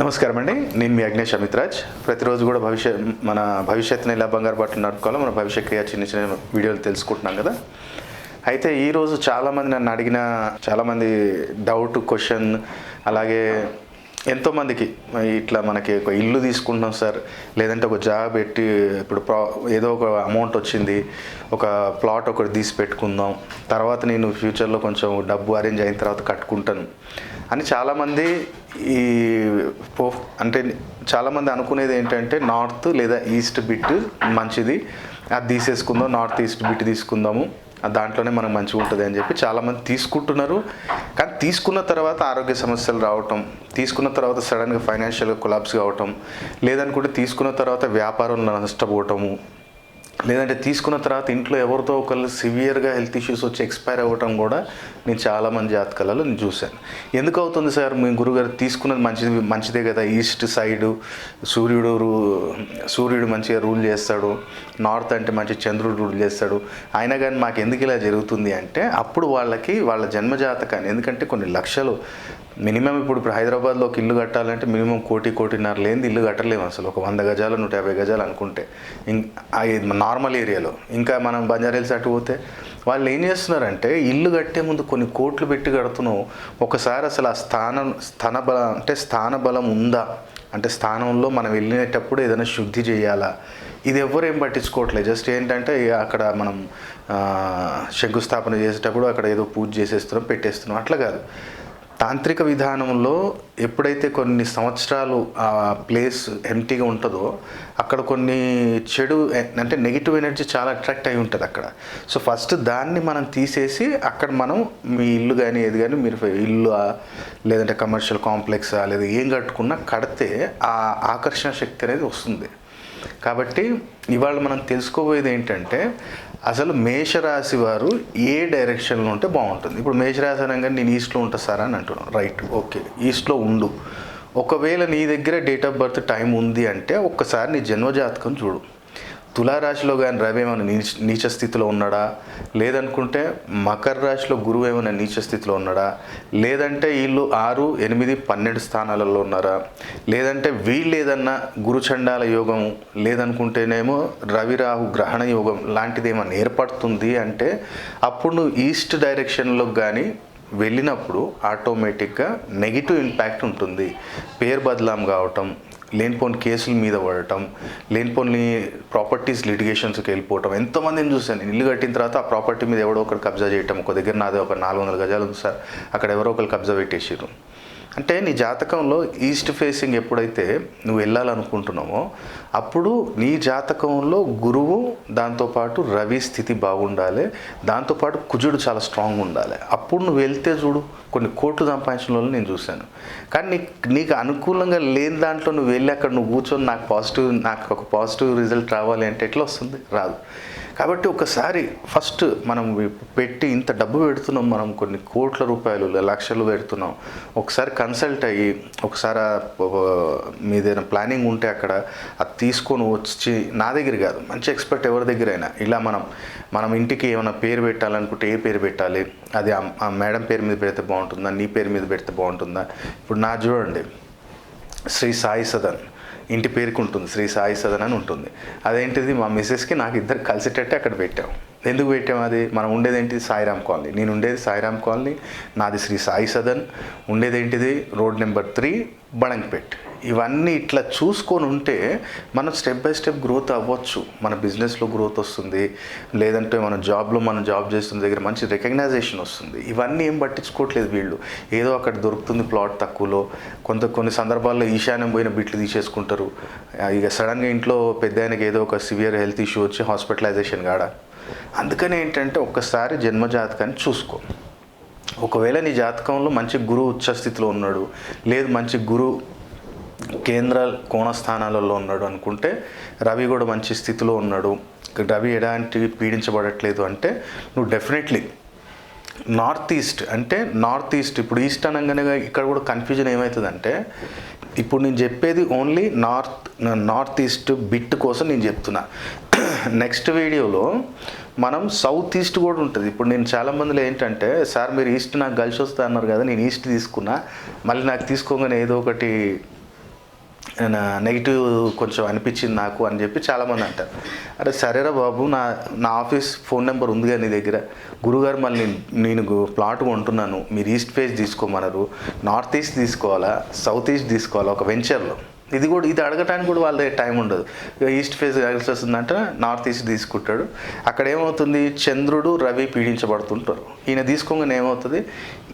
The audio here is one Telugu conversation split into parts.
నమస్కారం అండి నేను మీ అగ్నేష్ అమిత్రాజ్ ప్రతిరోజు కూడా భవిష్య మన భవిష్యత్తుని ఎలా బంగారు బట్టలు నడుపుకోవాలో మన భవిష్య క్రియ చిన్న చిన్న వీడియోలు తెలుసుకుంటున్నాం కదా. అయితే ఈరోజు చాలామంది నన్ను అడిగిన చాలామంది డౌట్ క్వశ్చన్ అలాగే ఎంతోమందికి ఇట్లా మనకి ఒక ఇల్లు తీసుకుంటున్నాం సార్. లేదంటే ఒక జాబ్ పెట్టి ఇప్పుడు ప్రా ఏదో ఒక అమౌంట్ వచ్చింది. ఒక ప్లాట్ ఒకటి తీసి పెట్టుకుందాం. తర్వాత నేను ఫ్యూచర్లో కొంచెం డబ్బు అరేంజ్ అయిన తర్వాత కట్టుకుంటాను. అని చాలామంది ఈ పో అంటే చాలామంది అనుకునేది ఏంటంటే నార్త్ లేదా ఈస్ట్ బిట్ మంచిది. అది తీసేసుకుందాం నార్త్ ఈస్ట్ బిట్ తీసుకుందాము. దాంట్లోనే మనకు మంచిగా ఉంటుంది అని చెప్పి చాలామంది తీసుకుంటున్నారు. కానీ తీసుకున్న తర్వాత ఆరోగ్య సమస్యలు రావటం తీసుకున్న తర్వాత సడన్గా ఫైనాన్షియల్గా కొలాప్స్ కావటం లేదనుకుంటే తీసుకున్న తర్వాత వ్యాపారంలో నష్టపోవటము లేదంటే తీసుకున్న తర్వాత ఇంట్లో ఎవరితో ఒకళ్ళు సివియర్గా హెల్త్ ఇష్యూస్ వచ్చి ఎక్స్పైర్ అవ్వటం కూడా నేను చాలామంది జాతకాలలో నేను చూశాను. ఎందుకు అవుతుంది సార్? మీ గురుగారు తీసుకున్నది మంచిది మంచిదే కదా? ఈస్ట్ సైడు సూర్యుడు సూర్యుడు మంచిగా రూల్ చేస్తాడు నార్త్ అంటే మంచి చంద్రుడు రూల్ చేస్తాడు. అయినా కానీ మాకు ఎందుకు ఇలా జరుగుతుంది అంటే అప్పుడు వాళ్ళకి వాళ్ళ జన్మజాతకాన్ని ఎందుకంటే కొన్ని లక్షలు మినిమం ఇప్పుడు ఇప్పుడు హైదరాబాద్లో ఒక ఇల్లు కట్టాలంటే మినిమం కోటి కోటిన్నర లేనిది ఇల్లు కట్టలేము అసలు. ఒక వంద గజాలు నూట యాభై గజాలు అనుకుంటే. నార్మల్ ఏరియాలో. ఇంకా మనం బంజారీల్స్ అటు పోతే వాళ్ళు ఏం చేస్తున్నారంటే ఇల్లు కట్టే ముందు కొన్ని కోట్లు పెట్టి కడుతున్నావు. ఒకసారి అసలు ఆ స్థానం స్థాన బలం అంటే స్థాన బలం ఉందా? అంటే స్థానంలో మనం వెళ్ళినప్పుడు ఏదైనా శుద్ధి చేయాలా? ఇది ఎవ్వరు ఏం పట్టించుకోవట్లేదు. జస్ట్ ఏంటంటే ఇక అక్కడ మనం శంకుస్థాపన చేసేటప్పుడు అక్కడ ఏదో పూజ చేసేస్తున్నాం పెట్టేస్తున్నాం. అట్లా కాదు. తాంత్రిక విధానంలో ఎప్పుడైతే కొన్ని సంవత్సరాలు ఆ ప్లేస్ ఎంటీగా ఉంటుందో అక్కడ కొన్ని చెడు అంటే నెగిటివ్ ఎనర్జీ చాలా అట్రాక్ట్ అయి ఉంటుంది అక్కడ. సో ఫస్ట్ దాన్ని మనం తీసేసి అక్కడ మనం మీ ఇల్లు కానీ ఏది కానీ మీరు ఇల్లు లేదంటే కమర్షియల్ కాంప్లెక్సా లేదా ఏం కట్టుకున్నా కడితే ఆ ఆకర్షణ శక్తి అనేది వస్తుంది. కాబట్టి ఇవాళ మనం తెలుసుకోబోయేది ఏంటంటే అసలు మేషరాశి వారు ఏ డైరెక్షన్లో ఉంటే బాగుంటుంది? ఇప్పుడు మేషరాశి అనగానే నేను ఈస్ట్లో ఉంటా సార్ అని అంటున్నాను. Right okay. ఈస్ట్లో ఉండు. ఒకవేళ నీ దగ్గర డేట్ ఆఫ్ బర్త్ టైం ఉంది అంటే ఒక్కసారి నీ జన్మజాతకం చూడు. తులారాశిలో కానీ రవి ఏమైనా నీచ నీచ స్థితిలో ఉన్నాడా? లేదనుకుంటే మకర రాశిలో గురువు ఏమైనా నీచ స్థితిలో ఉన్నాడా? లేదంటే వీళ్ళు ఆరు ఎనిమిది పన్నెండు స్థానాలలో ఉన్నారా? లేదంటే వీళ్ళు ఏదన్నా గురుచండాల యోగం లేదనుకుంటేనేమో రవి రాహు గ్రహణ యోగం లాంటిది ఏమైనా ఏర్పడుతుంది అంటే అప్పుడు నువ్వు ఈస్ట్ డైరెక్షన్లో కానీ వెళ్ళినప్పుడు ఆటోమేటిక్గా నెగిటివ్ ఇంపాక్ట్ ఉంటుంది. పేరు బదలాం కావటం లేనిపోని కేసుల మీద పడటం లేనిపోని ప్రాపర్టీస్ లిటిగేషన్స్కి వెళ్ళిపోవటం ఎంతోమందిని చూశాను. ఇల్లు కట్టిన తర్వాత ఆ ప్రాపర్టీ మీద ఎవడో ఒకరు కబ్జా చేయటం ఒక దగ్గర నాది ఒక నాలుగు వందల గజాలు ఉంది సార్. అక్కడ ఎవరో ఒకరు కబ్జా పెట్టేసారు అంటే నీ జాతకంలో ఈస్ట్ ఫేసింగ్ ఎప్పుడైతే నువ్వు వెళ్ళాలనుకుంటున్నావో అప్పుడు నీ జాతకంలో గురువు దాంతోపాటు రవి స్థితి బాగుండాలి దాంతోపాటు కుజుడు చాలా స్ట్రాంగ్ ఉండాలి. అప్పుడు నువ్వు వెళ్తే చూడు కొన్ని కోట్లు సంపాదించిన వాళ్ళు నేను చూశాను. కానీ నీకు నీకు అనుకూలంగా లేని దాంట్లో నువ్వు వెళ్ళి అక్కడ నువ్వు కూర్చొని నాకు పాజిటివ్ నాకు ఒక పాజిటివ్ రిజల్ట్ రావాలి అంటే ఎట్లా వస్తుంది? రాదు. కాబట్టి ఒకసారి ఫస్ట్ మనం పెట్టి ఇంత డబ్బు పెడుతున్నాం మనం కొన్ని కోట్ల రూపాయలు లక్షలు పెడుతున్నాం. ఒకసారి కన్సల్ట్ అయ్యి ఒకసారి మీదైనా ప్లానింగ్ ఉంటే అక్కడ అది తీసుకొని వచ్చి నా దగ్గర కాదు మంచి ఎక్స్పర్ట్ ఎవరి దగ్గర అయినా. ఇలా మనం మనం ఇంటికి ఏమైనా పేరు పెట్టాలనుకుంటే ఏ పేరు పెట్టాలి? అది ఆ మేడం పేరు మీద పెడితే బాగుంటుందా? నీ పేరు మీద పెడితే బాగుంటుందా? ఇప్పుడు నా చూడండి శ్రీ సాయి సదన్. ఇంటి పేరుకి ఉంటుంది శ్రీ సాయి సదన్ అని ఉంటుంది. అదేంటిది మా మిస్సెస్కి నాకు ఇద్దరు కలిసేటట్టే అక్కడ పెట్టాం. ఎందుకు పెట్టాం అది? మనం ఉండేది ఏంటిది సాయిరామ్ కాలనీ. నేను ఉండేది సాయిరామ్ కాలనీ నాది శ్రీ సాయి సదన్. ఉండేది ఏంటిది రోడ్ నెంబర్ త్రీ బడంగ్పేట్ ఇవన్నీ ఇట్లా చూసుకొని ఉంటే మనం స్టెప్ బై స్టెప్ గ్రోత్ అవ్వచ్చు. మన బిజినెస్లో గ్రోత్ వస్తుంది. లేదంటే మన జాబ్లో మనం జాబ్ చేస్తున్న దగ్గర మంచి రికగ్నైజేషన్ వస్తుంది. ఇవన్నీ ఏం పట్టించుకోవట్లేదు వీళ్ళు. ఏదో అక్కడ దొరుకుతుంది ప్లాట్ తక్కువలో. కొంత కొన్ని సందర్భాల్లో ఈశాన్యం పోయిన బిట్లు తీసేసుకుంటారు. ఇక సడన్గా ఇంట్లో పెద్ద ఆయనకి ఏదో ఒక సివియర్ హెల్త్ ఇష్యూ వచ్చి హాస్పిటలైజేషన్ కాడ. అందుకని ఏంటంటే ఒక్కసారి జన్మ జాతకాన్ని చూసుకో. ఒకవేళ నీ జాతకంలో మంచి గురువు ఉచ్చస్థితిలో ఉన్నాడు. లేదు మంచి గురువు కేంద్ర కోణస్థానాలలో ఉన్నాడు అనుకుంటే రవి కూడా మంచి స్థితిలో ఉన్నాడు. రవి ఎలాంటి పీడించబడట్లేదు అంటే నువ్వు డెఫినెట్లీ నార్త్ ఈస్ట్ అంటే నార్త్ ఈస్ట్ ఇప్పుడు ఈస్ట్ అనగానే ఇక్కడ కూడా కన్ఫ్యూజన్ ఏమవుతుందంటే ఇప్పుడు నేను చెప్పేది only north north east bit కోసం నేను చెప్తున్నా. నెక్స్ట్ వీడియోలో మనం సౌత్ ఈస్ట్ కూడా ఉంటుంది. ఇప్పుడు నేను చాలా మందిలో ఏంటంటే సార్ మీరు ఈస్ట్ నాకు కలిసి వస్తా అన్నారు కదా నేను ఈస్ట్ తీసుకున్నా. మళ్ళీ నాకు తీసుకోగానే ఏదో ఒకటి నెగిటివ్ కొంచెం అనిపించింది నాకు అని చెప్పి చాలామంది అంటారు. అరే సరేరా బాబు నా నా ఆఫీస్ ఫోన్ నెంబర్ ఉంది కానీ నీ దగ్గర. గురుగారు మళ్ళీ నేను ప్లాట్ కొంటున్నాను. మీరు ఈస్ట్ ఫేస్ తీసుకోమన్నారు. నార్త్ ఈస్ట్ తీసుకోవాలా? సౌత్ ఈస్ట్ తీసుకోవాలా? ఒక వెంచర్లో ఇది కూడా ఇది అడగటానికి కూడా వాళ్ళ దగ్గర టైం ఉండదు. ఈస్ట్ ఫేస్ కలిసి వస్తుందంటే నార్త్ ఈస్ట్ తీసుకుంటాడు. అక్కడ ఏమవుతుంది? చంద్రుడు రవి పీడించబడుతుంటారు. ఈయన తీసుకోగానే ఏమవుతుంది?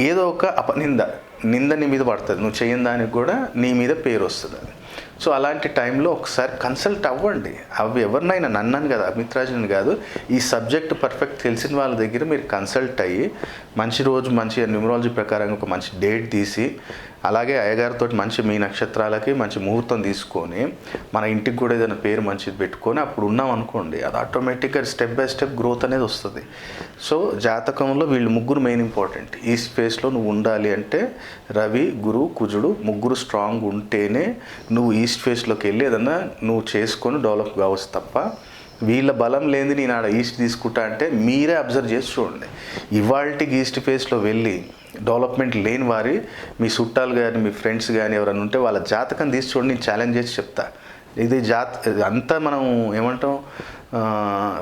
ఏదో ఒక అపనింద నింద నీ మీద పడుతుంది. నువ్వు చేయని దానికి కూడా నీ మీద పేరు వస్తుంది. సో అలాంటి టైంలో ఒకసారి కన్సల్ట్ అవ్వండి. అవి ఎవరినైనా నన్నని కదా అమిత్రాజుని కాదు ఈ సబ్జెక్ట్ పర్ఫెక్ట్ తెలిసిన వాళ్ళ దగ్గర మీరు కన్సల్ట్ అయ్యి మంచి రోజు మంచి న్యూమరాలజీ ప్రకారం ఒక మంచి డేట్ తీసి అలాగే అయ్యగారితో మంచి మీ నక్షత్రాలకి మంచి ముహూర్తం తీసుకొని మన ఇంటికి కూడా ఏదైనా పేరు మంచిది పెట్టుకొని అప్పుడు ఉన్నాం అనుకోండి అది ఆటోమేటిక్గా స్టెప్ బై స్టెప్ గ్రోత్ అనేది వస్తుంది. సో జాతకంలో వీళ్ళు ముగ్గురు మెయిన్ ఇంపార్టెంట్ ఈ స్పేస్లో నువ్వు ఉండాలి అంటే రవి గురు కుజుడు ముగ్గురు స్ట్రాంగ్ ఉంటేనే నువ్వు ఈస్ట్ ఫేస్లోకి వెళ్ళి ఏదన్నా నువ్వు చేసుకొని డెవలప్ కావచ్చు తప్ప వీళ్ళ బలం లేని నేను ఆడ ఈస్ట్ తీసుకుంటా అంటే మీరే అబ్జర్వ్ చేసి చూడండి. ఇవాళకి ఈస్ట్ ఫేస్లో వెళ్ళి డెవలప్మెంట్ లేని వారి మీ చుట్టాలు కానీ మీ ఫ్రెండ్స్ కానీ ఎవరైనా ఉంటే వాళ్ళ జాతకం తీసి చూడండి నేను ఛాలెంజ్ చేసి చెప్తా. ఇది జాత అంతా మనం ఏమంటాం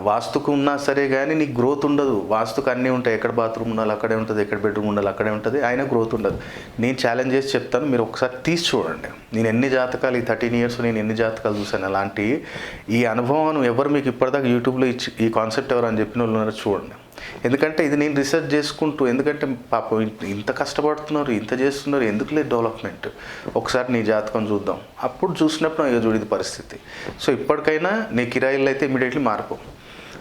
వాస్తుకు ఉన్నా సరే కానీ నీకు గ్రోత్ ఉండదు. వాస్తుకు అన్నీ ఉంటాయి. ఎక్కడ బాత్రూమ్ ఉండాలి అక్కడే ఉంటుంది. ఎక్కడ బెడ్రూమ్ ఉండాలి అక్కడే ఉంటుంది. అయినా గ్రోత్ ఉండదు. నేను ఛాలెంజ్ చేసి చెప్తాను. మీరు ఒకసారి తీసి చూడండి. నేను ఎన్ని జాతకాలు ఈ థర్టీన్ ఇయర్స్ నేను ఎన్ని జాతకాలు చూశాను? అలాంటి ఈ అనుభవం ఎవరు మీకు ఇప్పటిదాకా యూట్యూబ్లో ఇచ్చి ఈ కాన్సెప్ట్ ఎవరు అని చెప్పిన వాళ్ళు ఉన్నారో చూడండి. ఎందుకంటే ఇది నేను రీసెర్చ్ చేసుకుంటూ ఎందుకంటే పాపం ఇంత- కష్టపడుతున్నారు ఇంత చేస్తున్నారు ఎందుకు లేదు డెవలప్మెంట్ ఒకసారి నీ జాతకం చూద్దాం. అప్పుడు చూసినప్పుడు అయ్యో చూడేది పరిస్థితి. సో ఇప్పటికైనా నీ కిరాయిలు అయితే ఇమీడియట్లీ మారిపో.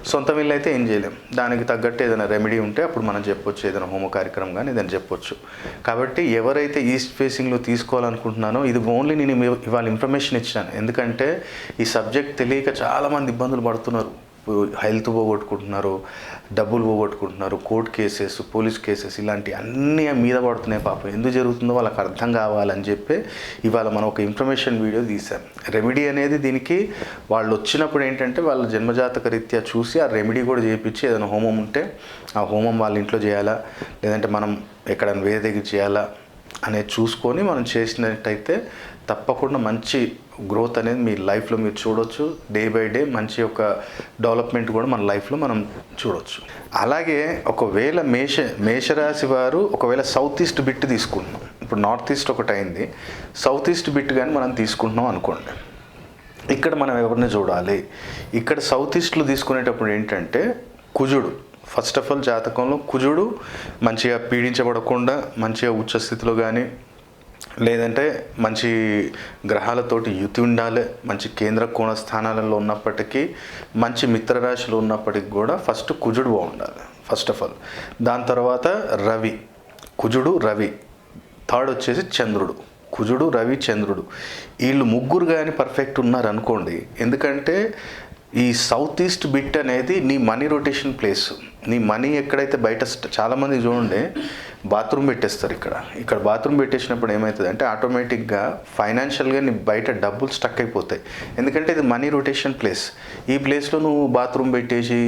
సొంత ఇల్లు అయితే ఏం చేయలేం. దానికి తగ్గట్టు ఏదైనా రెమెడీ ఉంటే అప్పుడు మనం చెప్పొచ్చు ఏదైనా హోమ కార్యక్రమం కానీ ఏదైనా చెప్పొచ్చు. కాబట్టి ఎవరైతే ఈస్ట్ ఫేసింగ్లో తీసుకోవాలనుకుంటున్నానో ఇది ఓన్లీ నేను ఇవాళ ఇన్ఫర్మేషన్ ఇచ్చాను. ఎందుకంటే ఈ సబ్జెక్ట్ తెలియక చాలామంది ఇబ్బందులు పడుతున్నారు. హెల్త్ పోగొట్టుకుంటున్నారు డబ్బులు పోగొట్టుకుంటున్నారు కోర్టు కేసెస్ పోలీస్ కేసెస్ ఇలాంటి అన్నీ మీద పడుతున్నాయి పాపం. ఎందుకు జరుగుతుందో వాళ్ళకి అర్థం కావాలని చెప్పి ఇవాళ మనం ఒక ఇన్ఫర్మేషన్ వీడియో తీసాం రెమెడీ అనేది దీనికి వాళ్ళు వచ్చినప్పుడు ఏంటంటే వాళ్ళ జన్మజాతక రీత్యా చూసి ఆ రెమెడీ కూడా చేయించి ఏదైనా హోమం ఉంటే ఆ హోమం వాళ్ళ ఇంట్లో చేయాలా? లేదంటే మనం ఎక్కడైనా వేరే దగ్గర చేయాలా? అనేది చూసుకొని మనం చేసినట్టయితే తప్పకుండా మంచి గ్రోత్ అనేది మీ లైఫ్లో మీరు చూడొచ్చు. డే బై డే మంచి ఒక డెవలప్మెంట్ కూడా మన లైఫ్లో మనం చూడొచ్చు. అలాగే ఒకవేళ మేష మేషరాశి వారు ఒకవేళ సౌత్ ఈస్ట్ బిట్ తీసుకుంటున్నాం. ఇప్పుడు నార్త్ ఈస్ట్ ఒకటి అయింది సౌత్ ఈస్ట్ బిట్ కానీ మనం తీసుకుంటున్నాం అనుకోండి. ఇక్కడ మనం ఎవరిని చూడాలి? ఇక్కడ సౌత్ ఈస్ట్లో తీసుకునేటప్పుడు ఏంటంటే కుజుడు. ఫస్ట్ ఆఫ్ ఆల్ జాతకంలో కుజుడు మంచిగా పీడించబడకుండా మంచిగా ఉచ్చ స్థితిలో కానీ లేదంటే మంచి గ్రహాలతోటి యుతి ఉండాలి మంచి కేంద్ర కోణ స్థానాలలో ఉన్నప్పటికీ మంచి మిత్రరాశిలో ఉన్నప్పటికీ కూడా ఫస్ట్ కుజుడు బాగుండాలి ఫస్ట్ ఆఫ్ ఆల్ దాని తర్వాత రవి కుజుడు రవి థర్డ్ వచ్చేసి చంద్రుడు కుజుడు రవి చంద్రుడు. వీళ్ళు ముగ్గురు కానీ పర్ఫెక్ట్ ఉన్నారు అనుకోండి ఎందుకంటే ఈ సౌత్ ఈస్ట్ బిట్ అనేది నీ మనీ రొటేషన్ ప్లేస్. నీ మనీ ఎక్కడైతే బయట చాలామంది చూడండి బాత్రూమ్ పెట్టేస్తారు ఇక్కడ. ఇక్కడ బాత్రూమ్ పెట్టేసినప్పుడు ఏమవుతుంది అంటే ఆటోమేటిక్గా ఫైనాన్షియల్గా నీ బయట డబ్బులు స్టక్ అయిపోతాయి. ఎందుకంటే ఇది మనీ రొటేషన్ ప్లేస్. ఈ ప్లేస్లో నువ్వు బాత్రూమ్ పెట్టేసి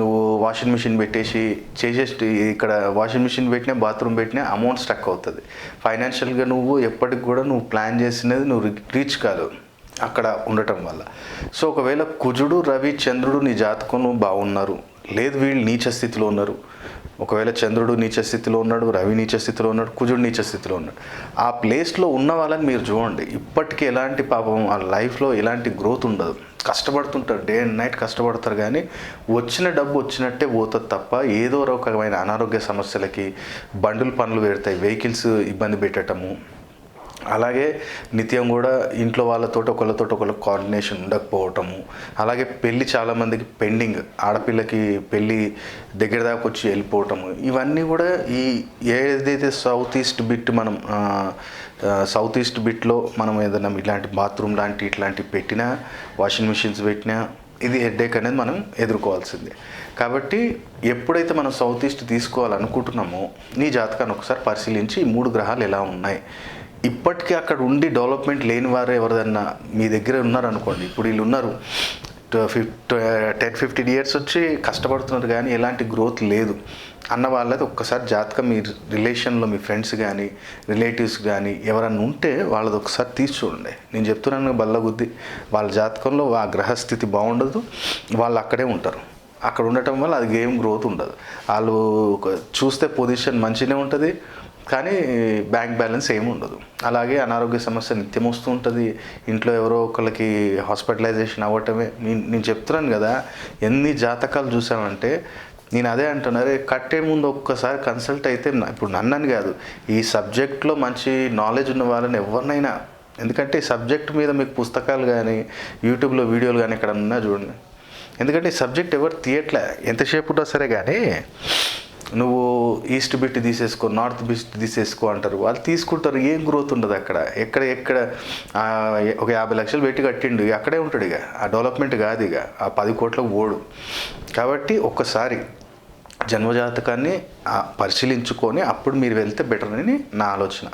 నువ్వు వాషింగ్ మిషన్ పెట్టేసి చేసేసి ఇక్కడ వాషింగ్ మిషన్ పెట్టినా బాత్రూమ్ పెట్టినా అమౌంట్ స్టక్ అవుతుంది. ఫైనాన్షియల్గా నువ్వు ఎప్పటికి కూడా నువ్వు ప్లాన్ చేసినది నువ్వు రీచ్ కాదు. అక్కడ ఉండటం వల్ల. సో ఒకవేళ కుజుడు రవి చంద్రుడు నీ జాతకంలో బాగున్నారు లేదు వీళ్ళు నీచ స్థితిలో ఉన్నారు. ఒకవేళ చంద్రుడు నీచ స్థితిలో ఉన్నాడు రవి నీచ స్థితిలో ఉన్నాడు కుజుడు నీచ స్థితిలో ఉన్నాడు. ఆ ప్లేస్లో ఉన్న వాళ్ళని మీరు చూడండి. ఇప్పటికీ ఎలాంటి పాపం ఆ లైఫ్లో ఎలాంటి గ్రోత్ ఉండదు. కష్టపడుతుంటారు. డే అండ్ నైట్ కష్టపడతారు కానీ వచ్చిన డబ్బు వచ్చినట్టే పోతుంది తప్ప ఏదో రకమైన అనారోగ్య సమస్యలకి బండులు పనులు పెడతాయి వెహికల్స్ ఇబ్బంది పెట్టడము అలాగే నిత్యం కూడా ఇంట్లో వాళ్ళతో ఒకళ్ళతో ఒకళ్ళ కోఆర్డినేషన్ ఉండకపోవటము. అలాగే పెళ్ళి చాలామందికి పెండింగ్ ఆడపిల్లకి పెళ్ళి దగ్గర దాకా వచ్చి వెళ్ళిపోవటము. ఇవన్నీ కూడా ఈ ఏదైతే సౌత్ ఈస్ట్ బిట్ మనం సౌత్ ఈస్ట్ బిట్లో మనం ఏదైనా ఇలాంటి బాత్రూమ్ లాంటి ఇట్లాంటివి పెట్టినా వాషింగ్ మిషన్స్ పెట్టినా ఇది హెడ్ఏక్ అనేది మనం ఎదుర్కోవాల్సిందే. కాబట్టి ఎప్పుడైతే మనం సౌత్ ఈస్ట్ తీసుకోవాలనుకుంటున్నామో నీ జాతకాన్ని ఒకసారి పరిశీలించి ఈ మూడు గ్రహాలు ఎలా ఉన్నాయి? ఇప్పటికీ అక్కడ ఉండి డెవలప్మెంట్ లేని వారు ఎవరిదన్నా మీ దగ్గర ఉన్నారనుకోండి. ఇప్పుడు వీళ్ళు ఉన్నారు. ఫిఫ్ట్ టెన్ ఫిఫ్టీన్ ఇయర్స్ వచ్చి కష్టపడుతున్నారు కానీ ఎలాంటి గ్రోత్ లేదు. అన్న వాళ్ళది ఒక్కసారి జాతకం మీ రిలేషన్లో మీ ఫ్రెండ్స్ కానీ రిలేటివ్స్ కానీ ఎవరన్నా ఉంటే వాళ్ళది ఒకసారి తీసి చూడండి. నేను చెప్తున్నాను బల్లగుద్ది వాళ్ళ జాతకంలో ఆ గ్రహస్థితి బాగుండదు వాళ్ళు అక్కడే ఉంటారు. అక్కడ ఉండటం వల్ల అది గేమ్ గ్రోత్ ఉండదు. వాళ్ళు ఒక చూస్తే పొజిషన్ మంచిగానే ఉంటుంది కానీ బ్యాంక్ బ్యాలెన్స్ ఏమి ఉండదు. అలాగే అనారోగ్య సమస్య నిత్యం వస్తూ ఉంటుంది. ఇంట్లో ఎవరో ఒకళ్ళకి హాస్పిటలైజేషన్ అవ్వటమే. నేను నేను చెప్తున్నాను కదా ఎన్ని జాతకాలు చూసామంటే నేను అదే అంటున్నారే కట్టే ముందు ఒక్కసారి కన్సల్ట్ అయితే ఇప్పుడు నన్నని కాదు ఈ సబ్జెక్ట్లో మంచి నాలెడ్జ్ ఉన్న వాళ్ళని ఎవరినైనా ఎందుకంటే ఈ సబ్జెక్ట్ మీద మీకు పుస్తకాలు కానీ యూట్యూబ్లో వీడియోలు కానీ ఎక్కడ ఉన్నా చూడండి. ఎందుకంటే ఈ సబ్జెక్ట్ ఎవరు తీయట్లే. ఎంతసేపు ఉన్నా సరే కానీ నువ్వు ఈస్ట్ బిట్ తీసేసుకో నార్త్ బిట్ తీసేసుకో అంటారు. వాళ్ళు తీసుకుంటారు. ఏం గ్రోత్ ఉండదు అక్కడ. ఎక్కడ ఎక్కడ? ఒక యాభై లక్షలు పెట్టి కట్టిండు. అక్కడే ఉంటాడు ఇక. ఆ డెవలప్మెంట్ కాదు ఇక. ఆ పది కోట్లకు ఓడు కాబట్టి ఒక్కసారి జన్మజాతకాన్ని పరిశీలించుకొని అప్పుడు మీరు వెళ్తే బెటర్ అని నా ఆలోచన.